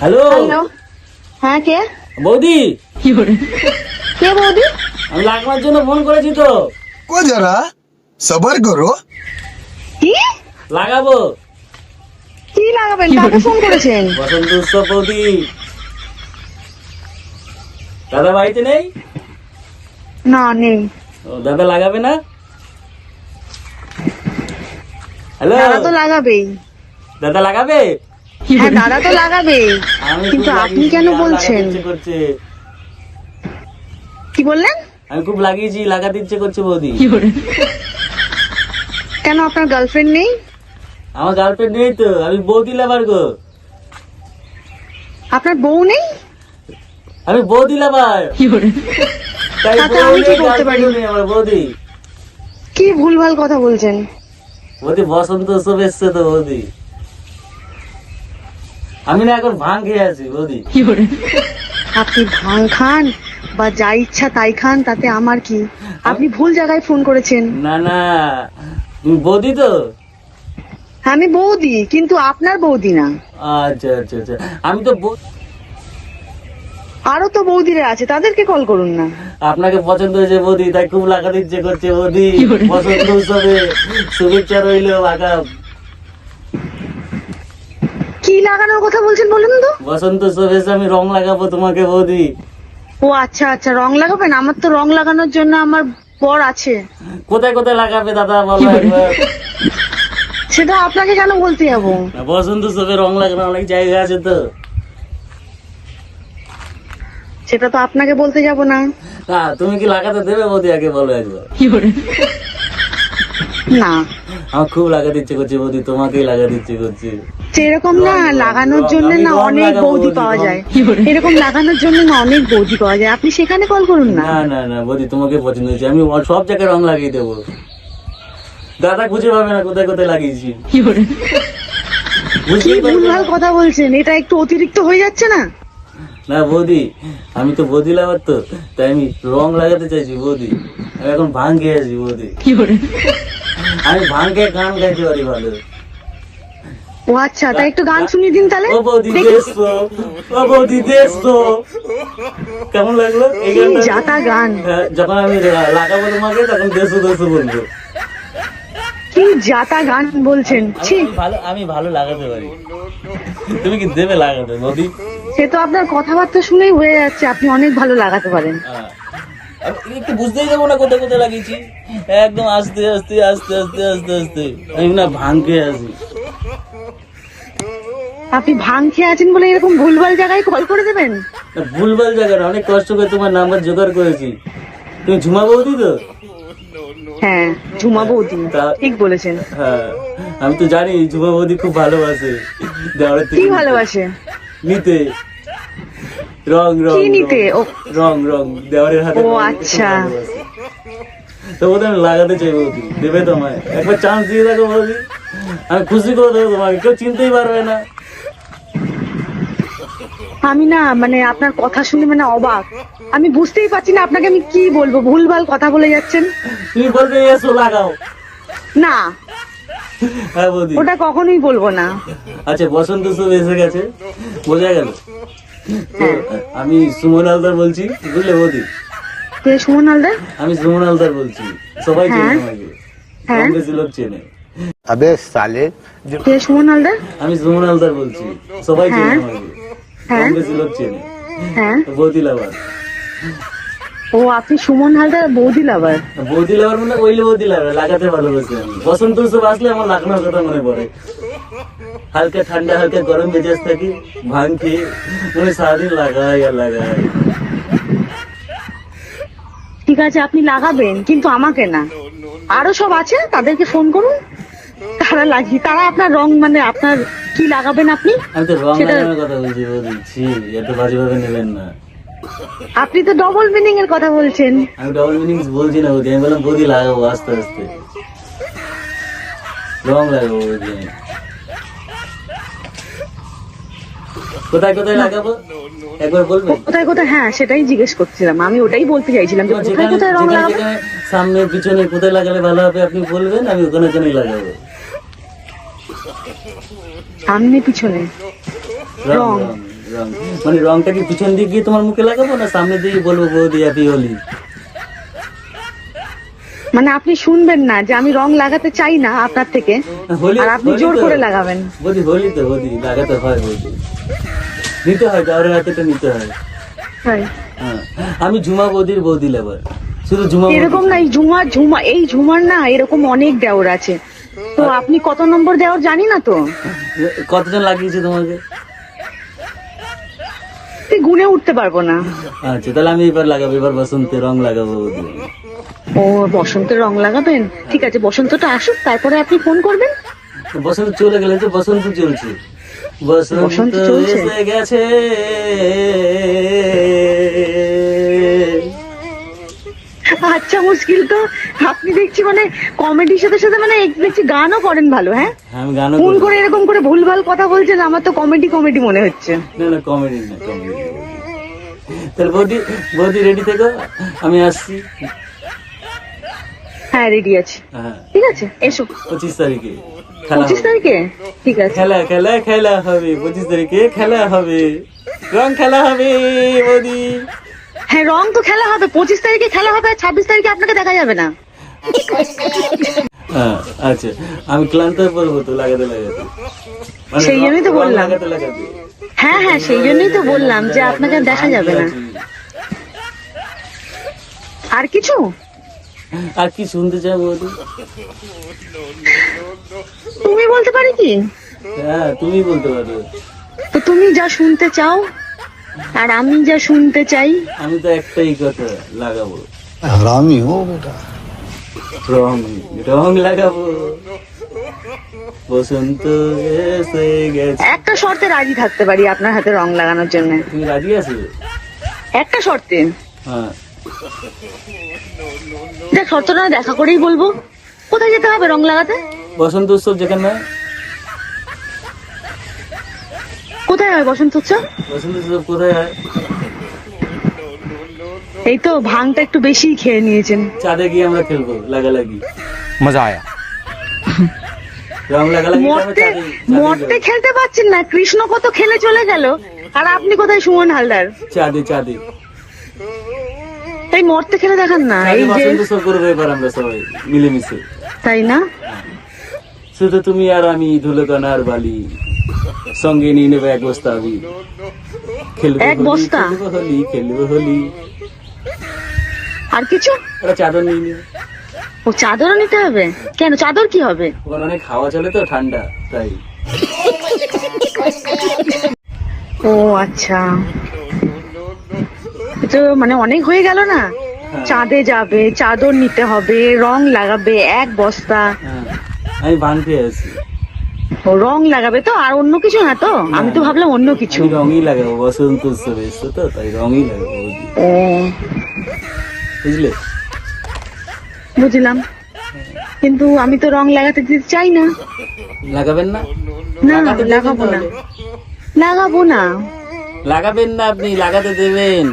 Hello? Hello. হ্যাঁ কে? বৌদি? কি কে বৌদি? আমি লাগবার জন্য ফোন করেছি তো। কো যারা সবার করো। কি? লাগাবো। কি লাগাবেন? কাকে ফোন করেছেন? বসন্ত উৎসব বৌদি। দাদা বাড়িতে নেই? না নেই। ও দাদা লাগাবে না? হ্যালো? দাদা তো লাগাবেই। দাদা লাগাবে? হ্যাঁ দাদা তো লাগাবেই আমি কিন্তু আপনি কেন বলছেন? কি বললেন? আমি খুব লাগিয়েছি লাগাতে ইচ্ছে করছে বৌদি। কেন আপনার গার্লফ্রেন্ড নেই? আমার গার্লফ্রেন্ড নেই তো আমি বৌদি লাভার গো। আপনার বউ নেই? আমি বৌদি লাভার তাই আমি কি নেই, করতে পারি? আমার বৌদি। কি ভুলভাল কথা বলছেন? বৌদি বসন্ত উৎসব এসছে তো বৌদি। আমি না এখন ভাঙ খেয়ে আছি বৌদি। আপনি ভাং খান বা যা ইচ্ছা তাই খান তাতে আমার কি? আপনি ভুল জায়গায় ফোন করেছেন। না না তুমি বৌদি তো? হ্যাঁ, আমি বৌদি কিন্তু আপনার বৌদি না। আচ্ছা আচ্ছা আচ্ছা। আমি তো আরও তো বৌদিরা আছে তাদেরকে কল করুন না। আপনাকে পছন্দ হয়েছে বৌদি তাই খুব লাগাতে ইচ্ছে করছে বৌদি। পছন্দ উৎসবে শুভেচ্ছা রইল আগা কি লাগানোর কথা বলছেন বলুন তো। বসন্ত আমি রং লাগাবো তোমাকে বৌদি। ও আচ্ছা আচ্ছা রং লাগাবেন? আমার তো রং লাগানোর জন্য আমার বর আছে। কোথায় কোথায় লাগাবে দাদা বলো একবার। সেটা আপনাকে কেন বলতে যাব? বসন্ত রং লাগানো অনেক জায়গা আছে তো। সেটা তো আপনাকে বলতে যাব না। না তুমি কি লাগাতে দেবে বৌদি আগে বলো একবার। না। আমার খুব লাগাতে ইচ্ছে করছে বৌদি তোমাকেই লাগাতে ইচ্ছে করছে। সেরকম না লাগানোর জন্য না অনেক বৌদি পাওয়া যায়। এরকম লাগানোর জন্য না অনেক বৌদি পাওয়া যায়। আপনি সেখানে কল করুন না। না না না বৌদি তোমাকে পছন্দ হয়েছে। আমি সব জায়গায় রং লাগিয়ে দেবো। দাদা খুঁজে পাবে না কোথায় কোথায় লাগিয়েছি। কি। ভুলভাল কথা বলছেন? এটা একটু অতিরিক্ত হয়ে যাচ্ছে না? না বৌদি আমি তো বৌদি লাগার তো। তাই আমি রং লাগাতে চাইছি বৌদি। আমি এখন ভাঙ খেয়ে আছি বৌদি। আমি ভাঙ খেয়ে গান গাইতে পারি ভালো। ও আচ্ছা তাই একটু গান শুনিয়ে দিন তাহলে? ও বৌদি। দেশো ও বৌদি দেশো কেমন লাগল এই গানটা? জাতা গান। হ্যাঁ, যখন আমি লাগাবো তোমাকে তখন দেশো দেশো বলব। কি জাতা গান বলছেন? ছি। ভালো আমি ভালো লাগাতে পারি। তুমি কি দেবে লাগাতে বৌদি? সে তো আপনার কথাবার্তা শুনেই হয়ে যাচ্ছে আপনি অনেক ভালো লাগাতে পারেন। হ্যাঁ। আমি একটু বুঝতেই যাব না কোথায় কোথায় লাগিয়েছি। একদম আস্তে আস্তে আস্তে আস্তে আস্তে আস্তে। আমি না ভাঙ খেয়ে আছি আপনি ভাং খেয়ে আছেন বলে এরকম ভুলভাল জায়গায় কল করে দেবেন? ভুলভাল জায়গা না, অনেক কষ্ট করে তোমার নাম্বার জোগাড় করেছি। তুমি ঝুমা বৌদি তো? হ্যাঁ ঝুমা বৌদি তা- ঠিক বলেছেন। হ্যাঁ আমি তো জানি ঝুমা বৌদি খুব ভালোবাসে। থেকে কি ভালোবাসে? নিতে। রং রং কি নিতে? ও। রং রং দেওয়ারের হাতে ও, রং। দিতে খুব আচ্ছা। ভালোবাসে। তো ওদের আমি লাগাতে চাই বৌদি। দেবে তোমায়। একবার চান্স দিয়ে দেখো বৌদি। আমি খুশি করে দেবো তোমাকে কেউ চিনতেই পারবে না। আমি না মানে আপনার কথা শুনে মানে অবাক। আমি বুঝতেই পারছি না আপনাকে আমি কি বলব ভুলভাল কথা বলে যাচ্ছেন। তুমি বলবে এসো লাগাও। না হ্যাঁ বৌদি। ওটা কখনোই বলব না। আচ্ছা বসন্ত উৎসব এসে গেছে বোঝা গেল। তো হ্যাঁ। আমি সুমন হালদার বলছি বুঝলে বৌদি? কে সুমন হালদার? আমি সুমন হালদার বলছি সবাই চেনে হ্যাঁ। আমাকে হ্যাঁ। কম বেশি লোক চেনে। আবে সালে কে সুমন হালদার? আমি সুমন হালদার বলছি। সবাই হ্যাঁ। চেনে আমাকে। হ্যাঁ। কম চেনে। হ্যাঁ। বৌদি লাভার। ও আপনি সুমন হালদার বৌদি লাভার? বৌদি লাভার মানে ওই বৌদি লাভার লাগাতে ভালোবাসি বসন্ত উৎসব আসলে আমার লাগানোর কথা মনে পড়ে। হালকা ঠান্ডা হালকা গরম মেজাজ থাকি ভাঙ মানে সারাদিন লাগাই আর লাগাই। ঠিক আছে আপনি লাগাবেন কিন্তু আমাকে না। আরও সব আছে? তাদেরকে ফোন করুন। তারা লাগিয়ে তারা আপনার রং মানে আপনার কি লাগাবেন আপনি? আমি তো রং লাগানোর কথা বলছি বৌদি এত বাজে নেবেন না। আপনি তো ডবল মিনিং এর কথা বলছেন। আমি ডবল মিনিংস বলছি না বৌদি আমি বললাম বৌদি লাগাবো আস্তে আস্তে। রং লাগাবো বৌদি। কোথায় কোথায় লাগাবো? একবার বলবেন? কোথায় কোথায়? হ্যাঁ সেটাই জিজ্ঞেস করছিলাম। আমি ওটাই বলতে চাইছিলাম যে কোথায় কোথায় রং লাগাবো? সামনে পিছনে কোথায় লাগালে ভালো হবে আপনি বলবেন আমি ওখানে ওখানেই লাগাবো। সামনে পিছনে? রং। রং। মানে রংটা কি পিছন দিকে গিয়ে তোমার মুখে লাগাবো না সামনে দিয়ে বলব বৌদি হ্যাপি হোলি মানে আপনি শুনবেন না যে আমি রং লাগাতে চাই না আপনার থেকে হোলি আর আপনি জোর করে লাগাবেন। বৌদি হোলি তো বৌদি লাগাতে হয় বৌদি। নিতে হয় যাওয়ার হাতে তো নিতে হয়। হ্যাঁ। আমি ঝুমা বৌদির বৌদি লেবার শুধু ঝুমা এরকম না এই ঝুমার ঝুমা এই ঝুমার না এরকম অনেক দেওর আছে। তো আপনি কত নম্বর দেওর জানি না তো? কতজন লাগিয়েছে তোমাকে? তুই গুনে উঠতে পারব না। আচ্ছা তাহলে আমি এবার লাগাবো এবার বসন্তে রং লাগাবো ও বসন্তের রং লাগাবেন? ঠিক আছে বসন্তটা আসুক তারপরে আপনি ফোন করবেন। বসন্ত চলে গেলে তো বসন্ত চলছে। বসন্ত? এসে গেছে। আচ্ছা মুশকিল তো। আপনি দেখছি মানে কমেডির সাথে সাথে মানে দেখছি গানও করেন ভালো হ্যাঁ? হ্যাঁ, আমি গানও ফোন করে। এরকম করে ভুলভাল কথা বলছেন আমার তো কমেডি কমেডি মনে হচ্ছে। না না কমেডি না কমেডি তাহলে বৌদি বৌদি রেডি থেকো? আমি আসছি। হ্যাঁ রেডি আছি। হ্যাঁ। ঠিক আছে এসো। পঁচিশ তারিখে পঁচিশ তারিখে? ঠিক আছে। খেলা খেলা খেলা হবে। পঁচিশ তারিখে খেলা হবে। রং খেলা হবে বৌদি। হ্যাঁ রং তো খেলা হবে। পঁচিশ তারিখে খেলা হবে আর ছাব্বিশ তারিখে আপনাকে দেখা যাবে না। হ্যাঁ আচ্ছা। আমি ক্লান্ত হয়ে পড়ব তো লাগাতে লাগাতে। মানে সেই জন্যই তো বললাম। হ্যাঁ হ্যাঁ সেই জন্যই তো বললাম যে আপনাকে দেখা যাবে না। আর কিছু? আর কি শুনতে চাই বৌদি? তুমি বলতে পারি কি? হ্যাঁ তুমি বলতে পারো। তো তুমি যা শুনতে চাও আর আমি যা শুনতে চাই আমি তো একটাই কথা লাগাবো। হারামি ও রং রং লাগাবো। বসন্ত এসে গেছে। একটা শর্তে রাজি থাকতে পারি আপনার হাতে রং লাগানোর জন্য। তুমি রাজি আছো? একটা শর্তে। হ্যাঁ। শর্ত না দেখা করেই বলব। কোথায় যেতে হবে রং লাগাতে? বসন্ত উৎসব যেখানে কোথায় হয় বসন্ত উৎসব? বসন্ত উৎসব কোথায় হয়? এই তো একটু বেশি খেয়ে নিয়েছেন। চাঁদে গিয়ে আমরা খেলব লাগালাগি। মজা আয়া। খেলতে না। কৃষ্ণ কত খেলে চলে গেল। আর আপনি কোথায় সুমন হালদার? চাঁদে চাঁদে। তাই মরতে খেলে দেখান না। এই যে সবাই মিলেমিশে। তাই না? শুধু তুমি আর আমি ধুলোকণা আর বালি। সঙ্গে নিয়ে নেবে এক বস্তা আমি খেলব এক হোলি, বস্তা? খেলব হোলি খেলব হোলি। আর কিছু? চাদর নিয়ে নিও ও চাদরও নিতে হবে? কেন? চাদর কি হবে? ওখানে অনেক খাওয়া চলে তো ঠান্ডা তাই। ও আচ্ছা। তো মানে অনেক হয়ে গেল না? চাঁদে যাবে চাদর নিতে হবে রং লাগাবে এক বস্তা। হ্যাঁ। আমি বানতে আছি রং লাগাবে তো আর অন্য কিছু না তো? আমি তো ভাবলাম অন্য কিছু। রঙই লাগাবো বসন্ত উৎসব এসছো তো তাই রঙই লাগাবো বুঝলে? বুঝলাম। কিন্তু আমি তো রং লাগাতে দিতে চাই না। লাগাবেন না? না লাগাবো না। লাগাবো না। লাগাবেন না আপনি লাগাতে দেবেন।